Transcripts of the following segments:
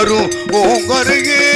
வரும். உங்கருகே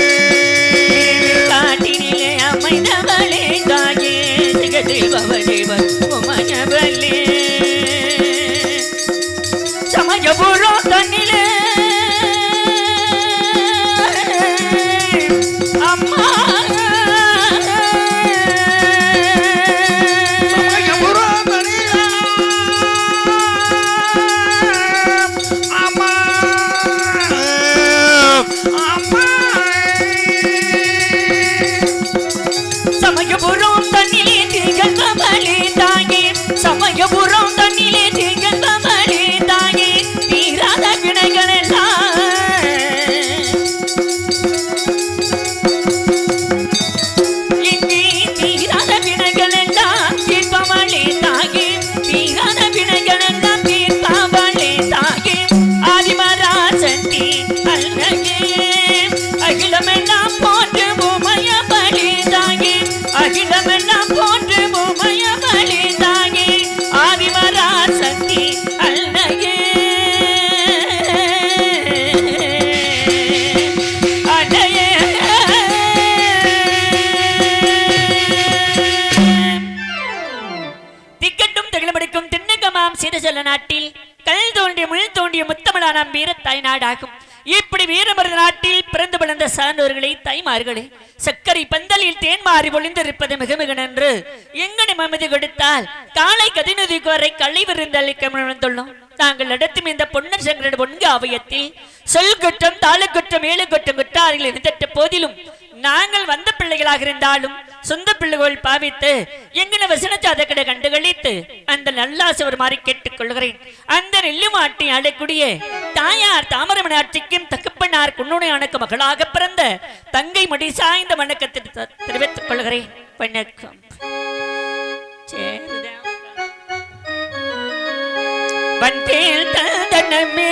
முத்தமிழானாம் வீர தாய்நாடாகும் இப்படி வீரமருத நாட்டில் பிறந்து வளர்ந்த சான்றோர்களே தாய்மார்களே சர்க்கரை பந்தலில் தேன் மாறி ஒளிந்திருப்பது மிக மிக நன்று. எங்கனை மமதி கொடுத்தால் காலை கதிநதி கோரை களை விருந்தளிக்க முன்வந்துள்ளோம் நாங்கள் நடத்தும் இந்த பொன்னர் சங்கரன் பொன்கு அவயத்தில் சொல் குற்றம் தாளு குற்றம் ஏழு குற்றம் குற்றார்கள் இருந்திட்ட போதிலும் நாங்கள் வந்த பிள்ளைகளாக இருந்தாலும் சொந்த பிள்ளைகள் பாவித்து எங்கன வசனச்சாதக்கடை கண்டுகளித்து அந்த நல்லாசவர் மாறி கேட்டுக் கொள்கிறேன் அந்த நெல்லு மாட்டி ஆடக்கூடிய தாயார் தாமரமணி ஆட்சிக்கும் தகப்பனார் குன்னுணையானுக்கு மகளாக பிறந்த தங்கை முடி சாய்ந்த வணக்கத்தை தெரிவித்துக் கொள்கிறேன். வணக்கம். சேருதா. தந்தனமே.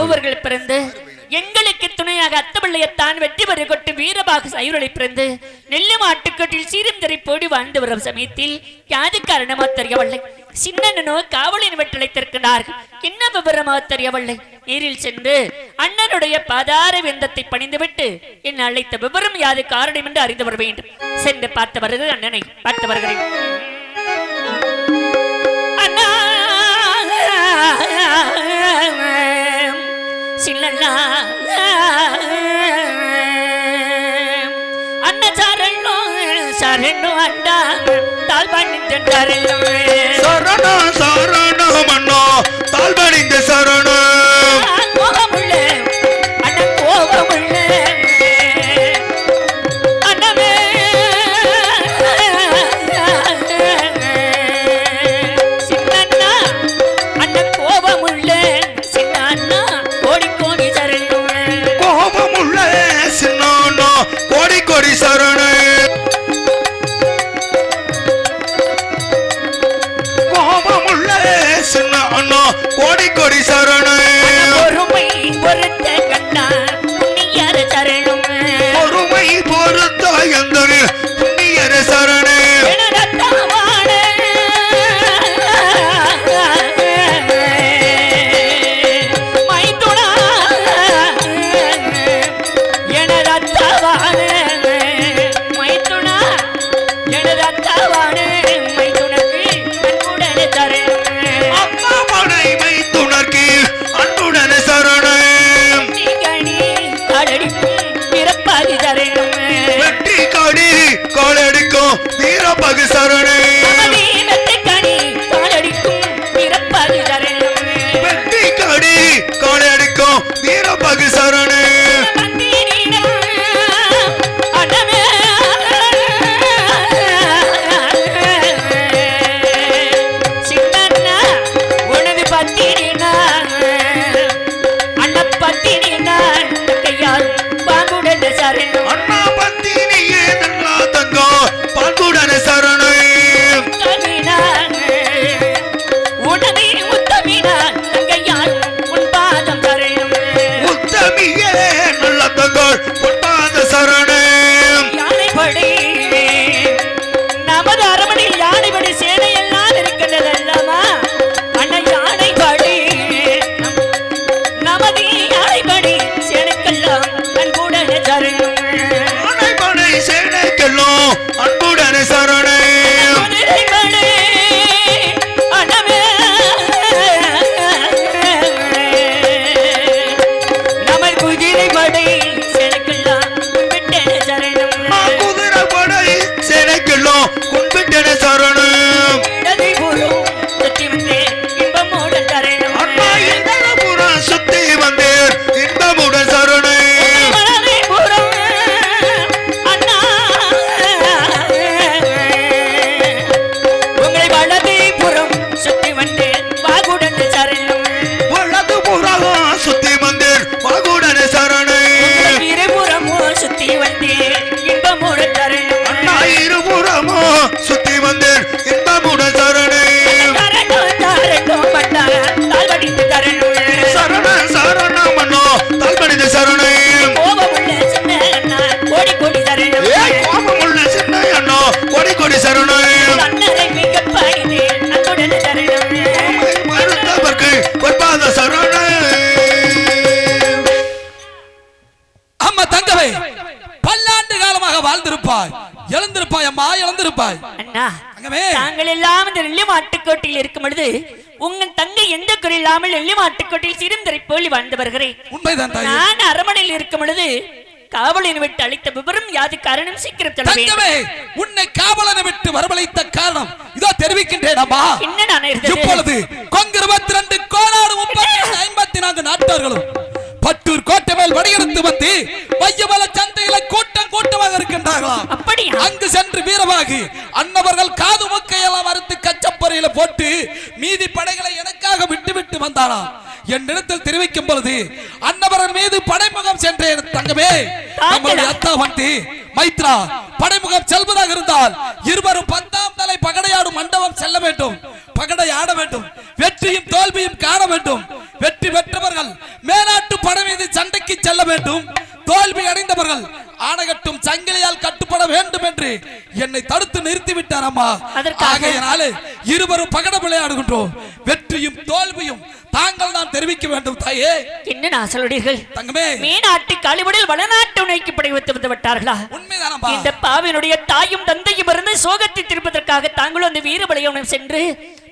மூவர்கள் பிறந்து எங்களுக்கு துணையாக அத்தபிள்ளையத்தான் வெற்றி பெற கொட்டு வீரபாக சைவர்களை பிறந்து நெல்லு மாட்டுக்கட்டில் சீரும் திரை போடி வாழ்ந்து வரும் சமயத்தில் யாது காரணமா தெரியவில்லை. சின்னனோ காவலின் வெற்றழைத்திருக்கிறார்கள் என்ன விவரமா தெரியவில்லை. நீரில் சென்று அண்ணனுடைய பாதார விந்தத்தை பணிந்துவிட்டு என்னை அழைத்த விவரம் யாது காரணம் என்று அறிந்து வர வேண்டும். சென்று பார்த்து வருகிறது அண்ணனை பார்த்து வருகிறேன். தாழ் சரணோ சரணம் சரணம் அண்ணா தாழ்வணிந்த கோடி கோடி சரணம் பொறுமை பொறுத்த கண்ணா புண்ணியர சரணம் பொறுமை பொறுத்த எந்தரு நெல்லி மாட்டுக்கோட்டையில் இருக்கும் பொழுது உங்கள் தங்கை எந்த குறை இல்லாமல் நெல்லி மாட்டுக்கோட்டையில் சிறுந்தரை போல் வாழ்ந்து வருகிறேன். உண்மைதான் நான் அரமனையில் இருக்கும் பொழுது காவலின் விட்டு அளித்த விவரம் யாது காரணம்? சீக்கிரம் சொல்ல வேண்டும். தங்கமே உன்னை காவலனை விட்டு வரவழைத்த காரணம் இதோ தெரிவிக்கின்றேன் அம்மா. என்ன நான் இப்பொழுது கொங்கு இருபத்தி ரெண்டு கோனாடு முப்பத்தி ஐம்பத்தி நான்கு நாட்டார்களும் பட்டூர் கோட்டை மேல் வடியெடுத்து வந்து மையமல சந்தையில கூட்டம் கூட்டமாக இருக்கின்றார்களாம் அப்படியா? அங்கு சென்று வீரமாகி அன்னவர்கள் காது முக்கையெல்லாம் அறுத்து கச்சப்பறையில போட்டு மீதி படைகளை எனக்காக விட்டு விட்டு வந்தாராம் என்னிடத்தில் தெரிவிக்கும் பொழுது அன்னவரன் மீது படைமுகம் சென்றேன் தங்கமே நம்முடைய அத்தா வந்து மைத்ரா படைமுகம் செல்வதாக இருந்தால் இருவரும் பத்தாம் தலை பகடையாடும் மண்டபம் செல்ல வேண்டும் பகடை ஆட வேண்டும் வெற்றியும் தோல்வியும் காண வேண்டும். வெற்றி பெற்றவர்கள் மேலாட்டு படை மீது சண்டைக்கு செல்ல வேண்டும். தோல்வி அடைந்தவர்கள் ஆணகட்டும் சங்கிலியால் கட்டுப்பட வேண்டும் என்று என்னை தடுத்து நிறுத்தி விட்டார் அம்மா? ஆகையினாலே இருவரும் பகட விளையாடுகின்றோம். வெற்றியும் தோல்வியும் தாங்கள் தான் தெரிவிக்க வேண்டும் தாயே. என்ன நான் சொல்லுடீர்கள் தங்கமே. மீனாட்டு வடநாட்டு உணைக்கு படை வைத்து வந்து விட்டார்களா? உண்மைதானம்மா இந்த பாவினுடைய தாயும் தந்தையும் இருந்து சோகத்தை திருப்பதற்காக தாங்களும் அந்த வீரபலியவனம் சென்று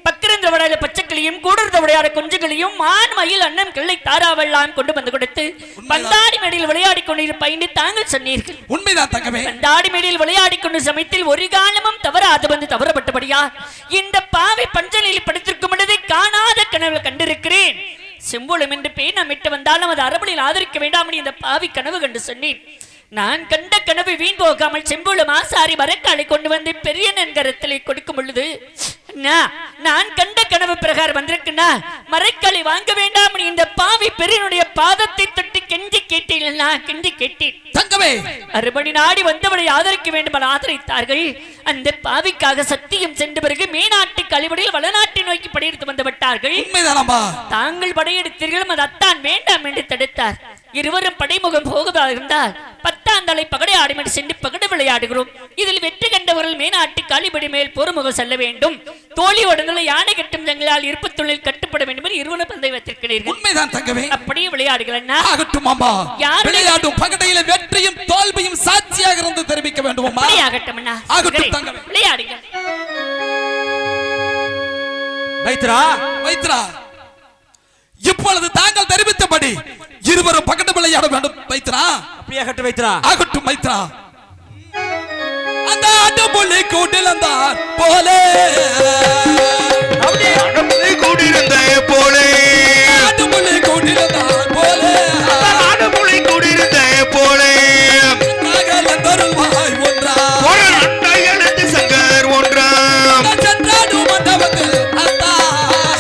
பக்கிரந்த விளையாட பச்சைக்கிளியும் கூடுறத விளையாட குஞ்சுகளையும் மான் மயில் அண்ணன் கிள்ளை தாராவெல்லாம் கொண்டு வந்து கொடுத்து பந்தாடி மேடையில் விளையாடி கொண்டிருப்ப என்று தாங்கள் சொன்னீர்கள். உண்மைதான் தங்கமே. பந்தாடி மேடையில் விளையாடி கொண்டு சமயத்தில் ஒரு காலமும் தவறாது வந்து தவறப்பட்டபடியா இந்த பாவை பஞ்சலில் படுத்திருக்கும் பொழுதை காணாத கனவு கண்டிருக்கிறேன். செம்புலம் என்று பேனமிட்டு வந்தாலும் அது அரபணியில் ஆதரிக்க வேண்டாம் இந்த பாவி கனவு கண்டு சொன்னேன். நான் கண்ட கனவு வீண் போகாமல் செம்புலம் ஆசாரி மரக்காலை கொண்டு வந்து பெரிய நன்கரத்திலே கொடுக்கும் பொழுது நான் கண்ட கனவு பிரகாரம் வந்திருக்குன்னா மரக்காலை வாங்க வேண்டாம் இந்த பாவி பெரியனுடைய பாதத்தை தொட்டு கெஞ்சி கேட்டேன் கெஞ்சி கேட்டேன். தங்கமே! அறுபடி நாடி வந்தவனை ஆதரிக்க வேண்டும் ஆதரித்தார்கள். அந்த பாவிக்காக சத்தியம் சென்ற பிறகு மேநாட்டு கழிவடையில் வளநாட்டை நோக்கி படையெடுத்து வந்து விட்டார்கள். தாங்கள் படையெடுத்தீர்கள் அது அத்தான் வேண்டாம் என்று தடுத்தார். இருவரும் படைமுகம் போகுவதாக இருந்தால் பத்தாம் தலை பகடை ஆடிமடி சென்று பகடை விளையாடுகிறோம். இதில் வெற்றி கண்டவர்கள் மேநாட்டு காலிபடி மேல் போர்முகம் செல்ல வேண்டும். தோழி உடனே யானை கட்டும் தங்களால் இருப்பு தொழில் கட்டுப்பட வேண்டும் என்று இருவரும் பந்தை வைத்திருக்கிறீர்கள் உண்மைதான் தங்கமே. அப்படியே விளையாடுகிறேன் ஆகட்டும் அம்மா. யாருடைய- விளையாடும் பகடையில வெற்றியும் தோல்வியும் சாட்சியாக இருந்து தெரிவிக்க வேண்டும் அம்மா. அண்ணா. ஆகட்டும் தங்கமே. விளையாடுங்கள். மைத்ரா வைத்ரா இப்பொழுது தாங்கள் தெரிவித்தபடி இருவரும் பகட விளையாட வேண்டும் வைத்ரா அப்படியே கட்டு வைத்ரா ஆகட்டும் மைத்ரா. அந்த அடபுள்ளி கூட்டில் அந்த போலே. அடம்புலி கூடியிருந்த போலே. அடபுள்ளி கூட்டில் அந்த போலே. அடம்புலி கூடியிருந்த போலே அண்டை எழுந்து சங்கர் ஒன்றாம்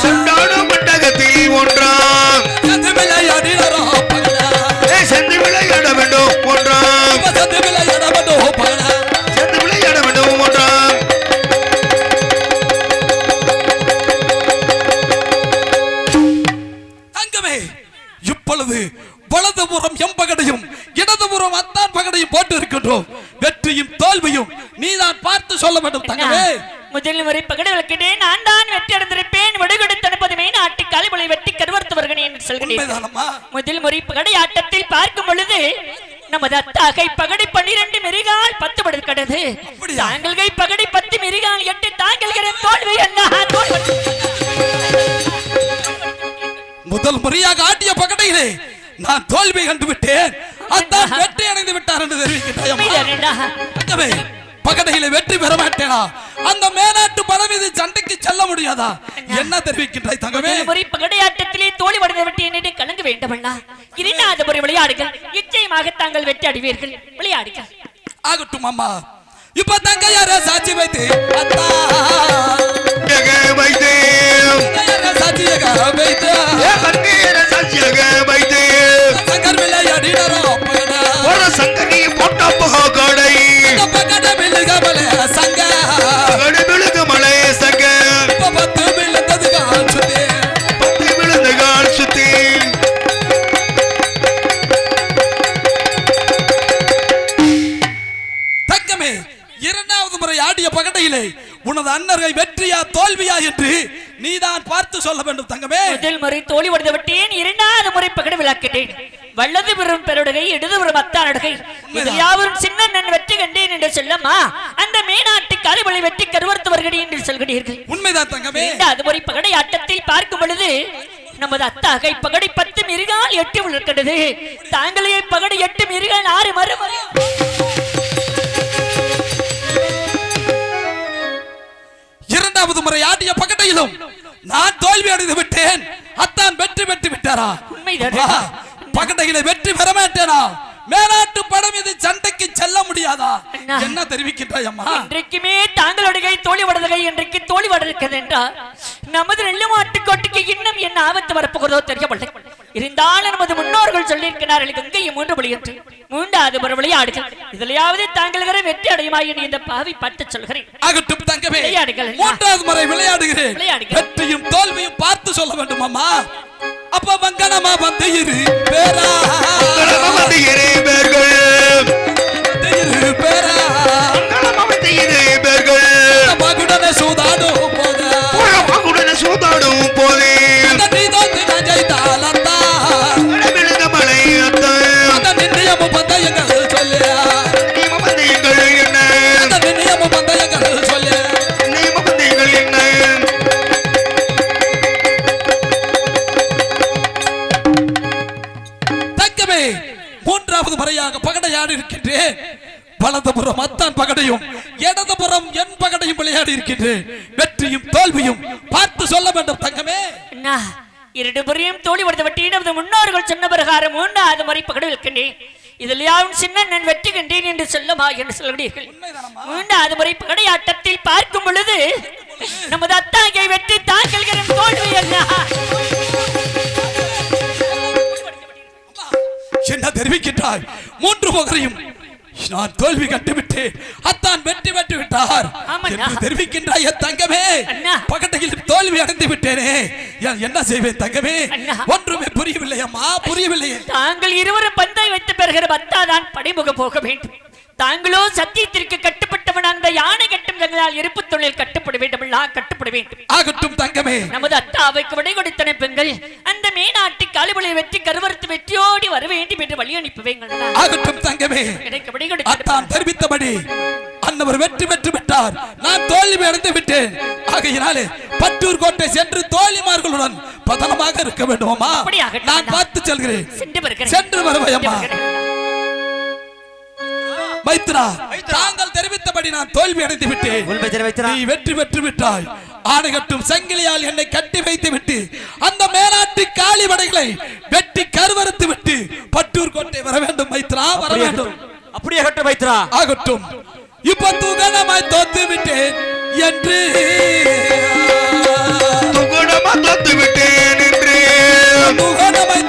செண்டாடும் மண்டகத்தில் ஒன்றாம் முறை பகடை ஆட்டத்தில் பார்க்கும் பொழுது நமது அத்தாகை பகடை பன்னிரண்டு மிருகால் பத்து படுக்கிறது? தாங்கள்கை பகடை பத்து மிருகால் எட்டு தாங்கள்கிற தோல்வி என்ன தோல்வி முதல் முறையாக ஆட்டிய பகடையிலே நான் தோல்வி கண்டு விட்டேன் அத்தான் வெற்றி அடைந்து விட்டார் என்று தங்கமே பகடையில வெற்றி பெற மாட்டேனா? அந்த படம் இது சண்டைக்கு செல்ல முடியாதா? என்ன தெரிவிக்கின்றாய் தங்கமே? முறை பகடையாட்டத்திலே தோல்வி அடைந்து விட்டேன் என்று கலங்க வேண்டுமண்ணா. இரண்டாவது முறை விளையாடுங்கள். நிச்சயமாக தாங்கள் வெற்றி அடைவீர்கள். விளையாடுங்கள். ஆகட்டும் அம்மா. இப்ப தங்க யார சாட்சி வைத்து? அத்தா. சாட்சியாக வைத்து? சாட்சியாக சங்கர் ஒரு சங்கரி விழுகமல சங்க. பகடையிலே உனது அண்ணர்கள் வெற்றியா தோல்வியா என்று நீதான் பார்த்து சொல்ல வேண்டும் தங்கமே. முதல் முறை தோழி உடைந்து விட்டேன். இரண்டாவது முறை பகட விளக்கிட்டேன். வல்லது பெறும் பெருடுகை இடது பெறும் அத்தானடுகை இது யாவரும் சின்ன நன் வெற்றி கண்டேன் என்று சொல்லம்மா. அந்த மேநாட்டு காலிமலை வெற்றி கருவறுத்து வருகிறேன் என்று சொல்கிறீர்கள். உண்மைதான் தங்கமே. இரண்டாவது முறை பகடை ஆட்டத்தில் பார்க்கும் பொழுது நமது அத்தாகை பகடை பத்து மிருகால் எட்டு விழுக்கிறது தாங்களே பகடை எட்டு மிருகால் ஆறு மறுமறை இரண்டாவது முறை ஆடிய பகடையிலும் நான் தோல்வி அடைந்து விட்டேன். அத்தான் வெற்றி பெற்று விட்டாரா? உண்மைதான். வெற்றி பெற மாட்டேனா? மேலாட்டு படம் இது சண்டைக்கு செல்ல முடியாதா. என்ன தெரிவிக்கின்றாய் அம்மா இன்றைக்குமே தாங்களுடைய தோழி வடதகை இன்றைக்கு தோழி வடஇருக்கிறது என்றால் நமது நெல்லுமாட்டு கோட்டைக்கு இன்னும் என்ன ஆபத்து வரப்போகிறதோ தெரியவில்லை. இருந்தாலும் நமது முன்னோர்கள் சொல்லியிருக்கிறார்கள் கங்கையை மூன்று வழி என்று. மூன்றாவது ஒரு விளையாடுகள் இதிலையாவது தாங்கள் வெற்றி அடையுமா என்று இந்த பாவி பார்த்து சொல்கிறேன். ஆகட்டும் தங்கமே. விளையாடுங்கள். மூன்றாவது முறை விளையாடுகிறேன். வெற்றியும் தோல்வியும் பார்த்து சொல்ல வேண்டும் அம்மா அப்ப வங்கனமா வந்து இரு பேரா. வந்து இரு பேர்கள். இரு பேரா. வந்து இரு பேர்கள். மகுடன சூதாடோ விளையாடி இருக்கின்றேன் வலதுபுறம் அத்தான் பகடையும் இடதுபுறம் என் பகடையும் விளையாடி இருக்கின்றேன் வெற்றியும் தோல்வியும் பார்த்து சொல்ல வேண்டும் தங்கமே. இரண்டு புரியும் தோழி கொடுத்த வட்டி நமது முன்னோர்கள் சொன்ன பிரகாரம் மூன்றாவது முறை பகடு இருக்கின்றேன் இதில் யாரும் சின்ன நான் வெற்றி கண்டேன் என்று சொல்லமா என்று சொல்கிறீர்கள் மூன்றாவது முறை பகடையாட்டத்தில் பார்க்கும் பொழுது நமது அத்தாங்கை வெற்றி தாக்கல்கிற தோல்வி அண்ணா. என்ன தெரிவிக்கின்றாய்? மூன்று முகரையும் நான் தோல்வி கண்டுவிட்டேன் அத்தான் வெற்றி பெற்று விட்டார். என்று தெரிவிக்கின்றாய் என் தங்கமே. பகட்டையில் தோல்வி அடைந்து விட்டேனே. என் என்ன செய்வேன் தங்கமே. ஒன்றுமே புரியவில்லை அம்மா புரியவில்லையே தாங்கள் இருவரும் பந்தை வைத்து பெறுகிற பத்தாதான் படைமுக போக வேண்டும். தாங்களோ சத்தியத்திற்கு கட்டுப்பட்டவன் அந்த யானை கட்டும் தங்களால் இருப்பு தொழில் கட்டுப்பட வேண்டும் கட்டுப்பட வேண்டும். ஆகட்டும் தங்கமே. நமது அத்தாவைக்கு விடை கொடுத்தன பெண்கள் காலுபலை வெற்றி கருவறுத்து வெற்றியோடி வர வேண்டும் என்று வழி அனுப்பி வைங்கள் ஆகட்டும் தங்கமே. அத்தான் தெரிவித்தபடி அன்னவர் வெற்றி பெற்று விட்டார். நான் தோல்வி அடைந்து விட்டேன். ஆகையினாலே பட்டூர் கோட்டை சென்று தோழிமார்களுடன் பதனமாக இருக்க வேண்டுமா நான். பார்த்து செல்கிறேன். சென்று வருவையம்மா. மைத்ரா தாங்கள் தெரிவித்தபடி நான் தோல்வி அடைந்து விட்டேன். நீ வெற்றி பெற்று விட்டாய். ஆணைகட்டும் சங்கிலியால் என்னை கட்டி வைத்து விட்டு அந்த மேலாட்டு காளி வடைகளை வெட்டி கருவறுத்து விட்டு பட்டூர் கோட்டை வர வேண்டும் மைத்ரா வர அப்படியே வேண்டும். அப்படியே கட்டு வைத்திரா ஆகட்டும். இப்ப துகனமாய் தோத்து விட்டேன் என்று. துகுணமா தோத்து விட்டேன் என்று. துகனமாய்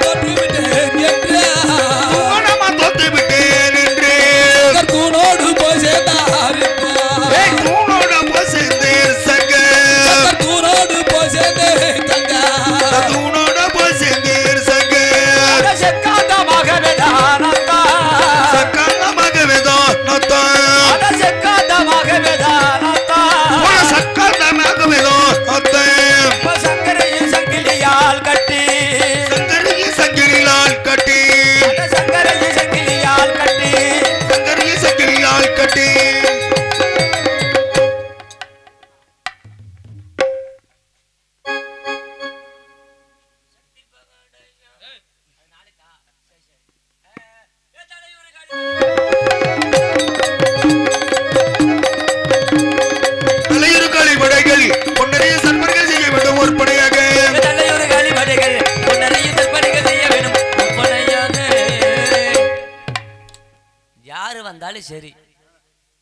சரி.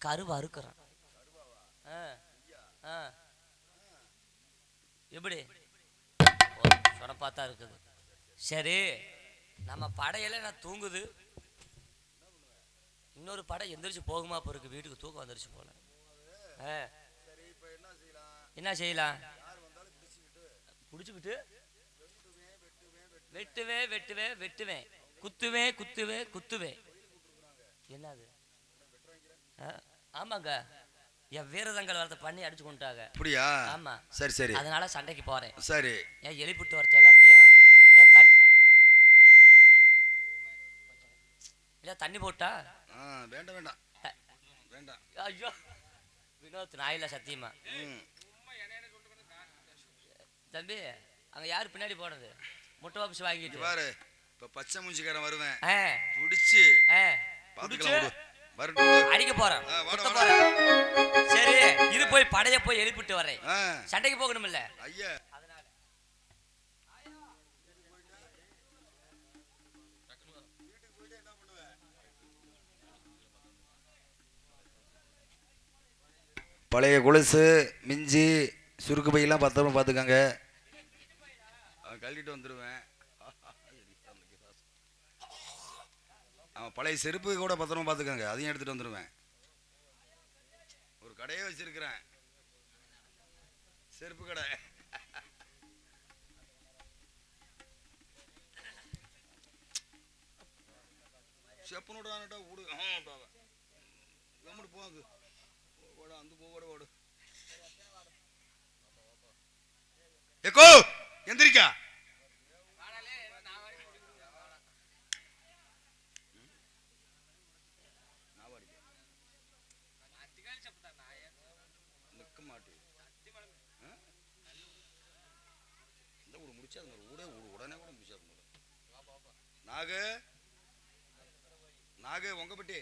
கருவா அறுக்கிறான். எப்படி? சொடப்பாத்தா இருக்குது. சரி நம்ம படையில நான் தூங்குது? இன்னொரு படம் எந்திரிச்சு போகுமா பொறுக்கு? வீட்டுக்கு தூக்கம் வந்துருச்சு போல. ஆ. என்ன செய்யலாம்? புடிச்சுக்கிட்டு வெட்டுவேன் வெட்டுவேன். வெட்டுவேன். குத்துவேன் குத்துவேன் குத்துவேன். என்னது? ஆமாங்க. என் வீரதங்கள் வரத்தை பண்ணி அடிச்சு கொண்டுட்டாங்க அப்படியா? ஆமா. சரி சரி. அதனால சண்டைக்கு போறேன். சரி. ஏன் எலிப்புட்டு வரச்ச எல்லாத்தையும் இல்ல தண்ணி போட்டா? வேண்டாம் வேண்டாம். வேண்டாம். ஐயோ. வினோத் நாயில சத்தியமா. தம்பி அங்க யாரு பின்னாடி போனது? முட்டை வாபிஸ் வாங்கிட்டு. பாரு இப்ப பச்சை மூஞ்சிக்காரன் வருவேன். புடிச்சு பாத்துக்கலாம் அடிக்க போறேன். போறேன். சரி இது போய் படைய போய் எழுப்பிட்டு வரேன் சண்டைக்கு போகணும்ல ஐயா. பழைய கொலுசு மிஞ்சி சுருக்கு பையெல்லாம் பத்திரமா பார்த்துக்கங்க. கழட்டிட்டு வந்துடுவேன் அவன் பழைய செருப்பு கூட பத்திரமா பார்த்துக்கோங்க. அதையும் எடுத்துட்டு வந்துடுவேன் ஒரு கடையே வச்சிருக்கிறேன். செருப்பு கடை. செப்பனோடானட்டா விடு. ஆ பாவ கம்முட்டு போகுது ஓட அந்த போவோட ஓடு எக்கோ எந்திரிக்கா நிற்க மாட்டேன் இந்த ஊடு முடிச்சாது ஊடே ஊடு உடனே கூட முடிச்சாது நாக நாகு உங்கப்பட்டி.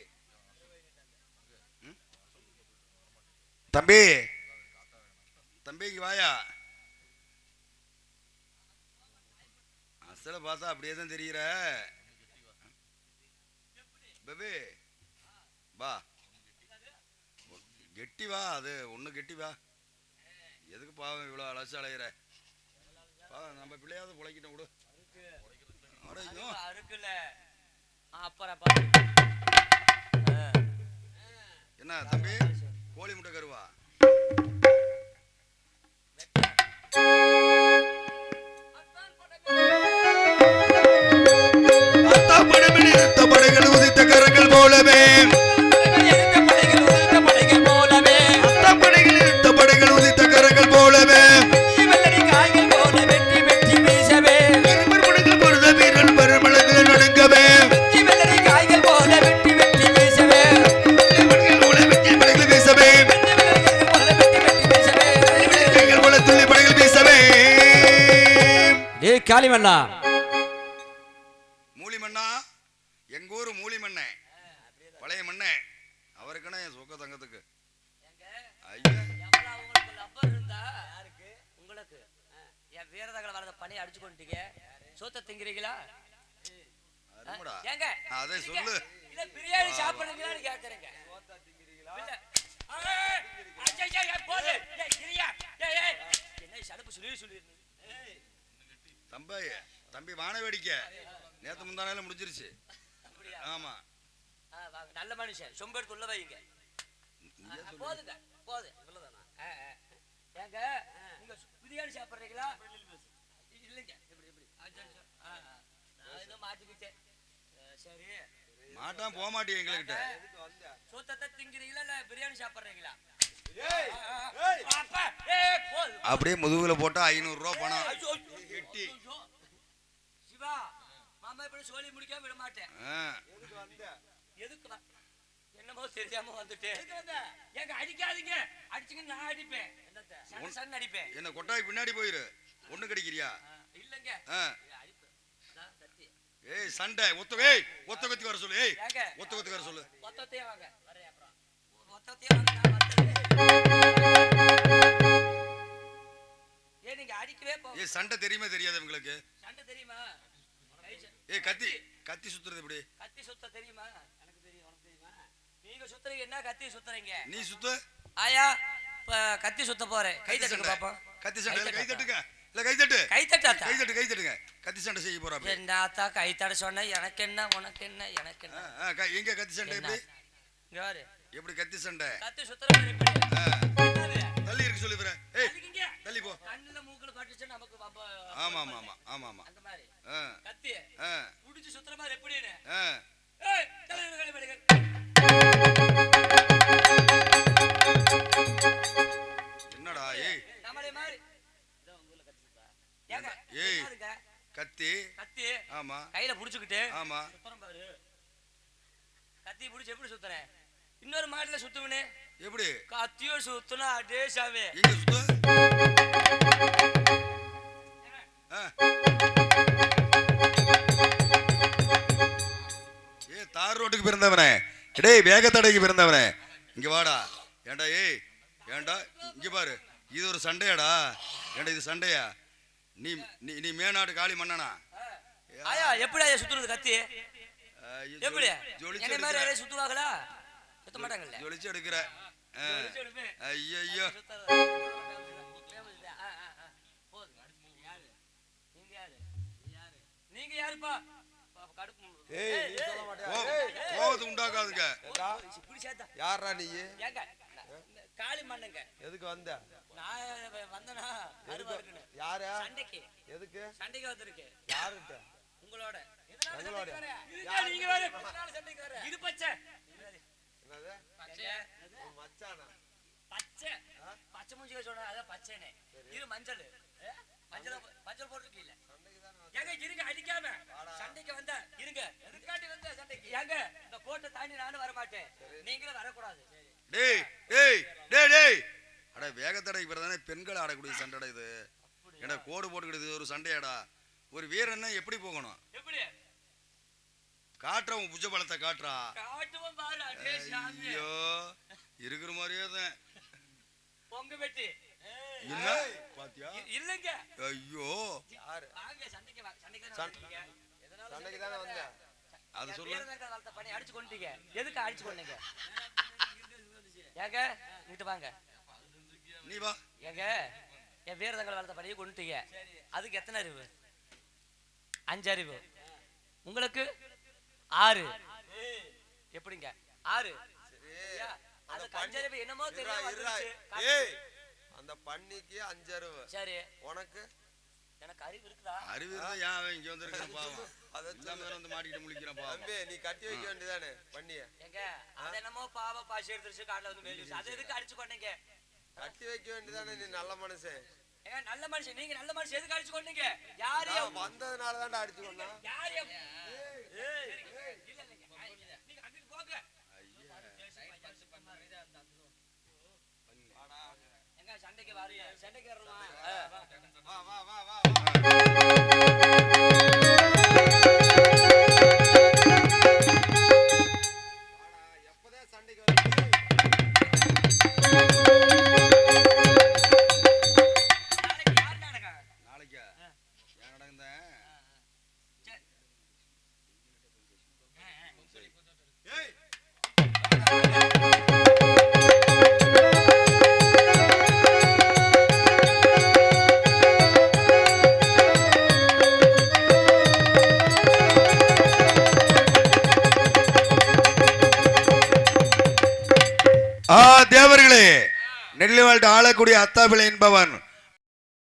தம்பி தம்பி இங்கே வாயா? அசல பார்த்தா அப்படியே தான் தெரிகிற பேபி வா. கெட்டி வா அது ஒன்று கெட்டி வா. எதுக்கு பாவம் இவ்வளோ அலசி அலையிற? பாவம் நம்ம பிள்ளையாவது பிழைக்கிட்ட விடு. அறுக்குல. அப்புறம். என்ன தம்பி? கோழி முட்டை கருவா? இருந்த படைகள் உதித்த கரங்கள் போலவே. காளிமண்ணா மூலி மண்ணா எங்க ஊரு மூலி மண்ணே பழைய மண்ணே. அவருக்குன்னா என் சொக்க தங்கத்துக்கு. உங்களுக்கு லப்பர் இருந்தா? உங்களுக்கு. என் வீரதங்களை வரத பண்ணி அடிச்சு கொண்டுட்டீங்க சோத்த திங்கிறீங்களா? ஏங்க அதை சொல்லு. இல்ல பிரியாணி சாப்பிடுறீங்களான்னு கேக்குறேங்க இல்ல. ஏய், ஐயா, ஐயா, போது. ஏய், கிரியா. ஏய், ஏய். என்ன சடுப்பு சொல்லி சொல்லி தம்பி தம்பி வான வேடிக்கை நேத்து முந்தானால முடிஞ்சிருச்சு. ஆமா. நல்ல மனுஷன். சொம்பு எடுத்து உள்ள வைங்க போதுங்க போது. இவ்வளவுதானா. ஏங்க நீங்க பிரியாணி சாப்பிடுறீங்களா? இல்லைங்க. ஆ, ஆ. நான் ஏதோ மாட்டிக்கிட்டேன். சரி. மாட்டான் போக மாட்டேன் எங்ககிட்ட? சூத்தத்தை திங்கிறீங்களா இல்ல பிரியாணி சாப்பிடுறீங்களா. அப்படியே முதுகுல போட்டா ஐநூறு ரூபா பணம். ஐயோ, ஐயோ. கெட்டி ஐயோ. சிவா மாமா இப்படி சொல்லி முடிக்காம விட மாட்டேன். எதுக்கு என்னமோ தெரியாம வந்துட்டேன் ஏங்க அடிக்காதீங்க. அடிச்சுங்க நான் அடிப்பேன். சண்டை சண்டை அடிப்பேன். என்ன கொட்டாய் பின்னாடி போயிரு. ஒண்ணு கிடைக்கிறியா? இல்லைங்க. ஏய் சண்டை. ஒத்த ஏய் ஒத்த கத்தி வர சொல்லு. ஏய் ஒத்த கத்தி வர சொல்லு. மொத்தத்தையே வாங்க. வரேன் அப்புறம். நீங்க அடிக்கவே போ ஏய் சண்டை தெரியுமா தெரியாது உங்களுக்கு சண்டை தெரியுமா? ஏய் கத்தி. கத்தி சுத்துறது இப்படி கத்தி சுத்த தெரியுமா? எனக்கு தெரியும் உனக்கு தெரியுமா? நீங்க சுத்துறீங்க என்ன கத்தி சுத்துறீங்க? நீ சுத்து. ஆயா கத்தி சுத்த போறேன். கை தட்டுங்க பாப்போம் கத்தி சண்டை. கை தட்டு தட்டுங்க. இல்ல கை தட்டு. கை தட்டாத்தா? கை தட்டு கை தட்டுங்க. கத்தி சண்டை செய்ய போறா அப்படி. என்னத்தா கை தட சொன்ன எனக்கு என்ன உனக்கு என்ன எனக்கு என்ன? எங்க கத்தி சண்டை என்ன? எப்படி? இங்க பாரு. எப்படி கத்தி சண்டை? கத்தி சுத்துற நமக்கு ஆமா ஆமா ஆமா ஆமா ஆமா. அந்த மாதிரி. கத்தி. புடிச்சு சுத்துற மாதிரி எப்படின்னு? என்னடா ஏய். நம்மளே மாதிரி. ஏய். கத்தி. கத்தி. ஆமா. கையில புடிச்சுக்கிட்டு ஆமா. பாரு. கத்தி புடிச்சு எப்படி சுத்துறேன்? இன்னொரு மாட்டுல சுத்துவனே. எப்படி? கத்தியோ சுத்துனா அடே சாமி. எங்க சுத்து? பிறந்தவனே டேய் வேகத்தடைக்கு பிறந்தவனே. இங்க வாடா. ஏன்டா ஏய் ஏன்டா இங்க பாரு. இது ஒரு சண்டையாடா. ஏன்டா இது சண்டையா? நீ நீ நீ மேநாடு காளி மன்னனா? ஆயா எப்படி ஐயா சுத்துறது கத்தி? ஐயோ, எப்படி? என்ன மாதிரி. யாரையும் சுத்துவாங்களா? சுத்த மாட்டாங்கல்ல? ஜொலிச்சு எடுக்கிற. யாரு? நீங்க யாரு? நீங்க யாருப்பா? கடுப்பு ஏய் ஏய், நீ சொல்ல மாட்டியா? கோ- ஏய், கோவத்தை உண்டாக்காதுங்க. ஏண்டா, இப்படி சேர்த்தா. யார்ரா நீ? காளி மண்ணுங்க. எதுக்கு வந்த? நான் வந்தனா யாரு? சண்டைக்கு. எதுக்கு? சண்டைக்கு வந்திருக்கேன் யாருகிட்ட உங்களோட. எங்களோட? நீங்க வேற. சண்டைக்கு இது பச்சை. என்னது? பச்சை. உன் மச்சானா? பச்சை. பச்சை மூஞ்சிக்க சொன்னா அதான் பச்சைனே இது மஞ்சள்? மஞ்சள் மஞ்சள் போட்டுருக்கீல்ல. ஏங்க இருங்க அடிக்காம சண்டைக்கு வந்த இருங்க. எதுக்காட்டி வந்த சண்டைக்கு? ஏங்க இந்த கோட்டை தாண்டி நானும் வர மாட்டேன் நீங்களும் வரக்கூடாது. டேய் டேய் டேய் டேய். அட வேகத்தடைக்கு பிறந்தானே பெண்கள் ஆடக்கூடிய சண்டைடா இது. ஏடா கோடு போட்டுக்கிட்டு இது ஒரு சண்டையாடா? ஒரு வீரன்னா எப்படி போகணும்? எப்படி? காட்டுறா உன் புஜ பலத்தை காட்டுறா. ஐயோ இருக்கிற மாதிரியே தான். பொங்க வெட்டி பாத்தியா? இல்லைங்க. ஐயோ. சண்டைக்கு தானே வந்தேன். அது அடிச்சு கொண்டீங்க எதுக்கு அடிச்சு கொண்டீங்க? ஏங்க இங்கிட்டு வாங்க. நீ வா. ஏங்க என் வீரதங்களை வளர்த்த பணியை கொண்டுட்டீங்க. அதுக்கு எத்தனை அறிவு? அஞ்சு அறிவு. உங்களுக்கு? ஆறு. எப்படிங்க? ஆறு. அதுக்கு அஞ்சு அறிவு என்னமோ தெரியாம அந்த பண்ணிக்கு அஞ்சு அருவு சரி. உனக்கு? எனக்கு அறிவு இருக்குதா? அறிவு இருந்தா ஏன் அவன் இங்க வந்திருக்கான் பாவம்? அதை இல்லாம வேற வந்து மாட்டிக்கிட்டு முழிக்கிறான் பாவம். தம்பி நீ கட்டி வைக்க வேண்டியதானே பண்ணிய? ஏங்க அது என்னமோ பாவ பாசி எடுத்துருச்சு காட்டுல வந்து மேலிச்சு அது எதுக்கு அடிச்சு கொண்டீங்க? கட்டி வைக்க வேண்டியதானே நீ நல்ல மனுஷன். ஏங்க நல்ல மனுஷன். நீங்க நல்ல மனுஷன். எதுக்கு அடிச்சு கொண்டீங்க? யாரு நான் வந்ததுனால தான்டா அடிச்சு கொண்டா யாரு ஏய் இல்ல இல்லைங்க நீங்க அங்கிட்டு போங்க எங்க சண்டைக்கு வாரியா? சண்டைக்கு வரணுமா? வா வா வா வா. ஆ தேவர்களே என்பவன்.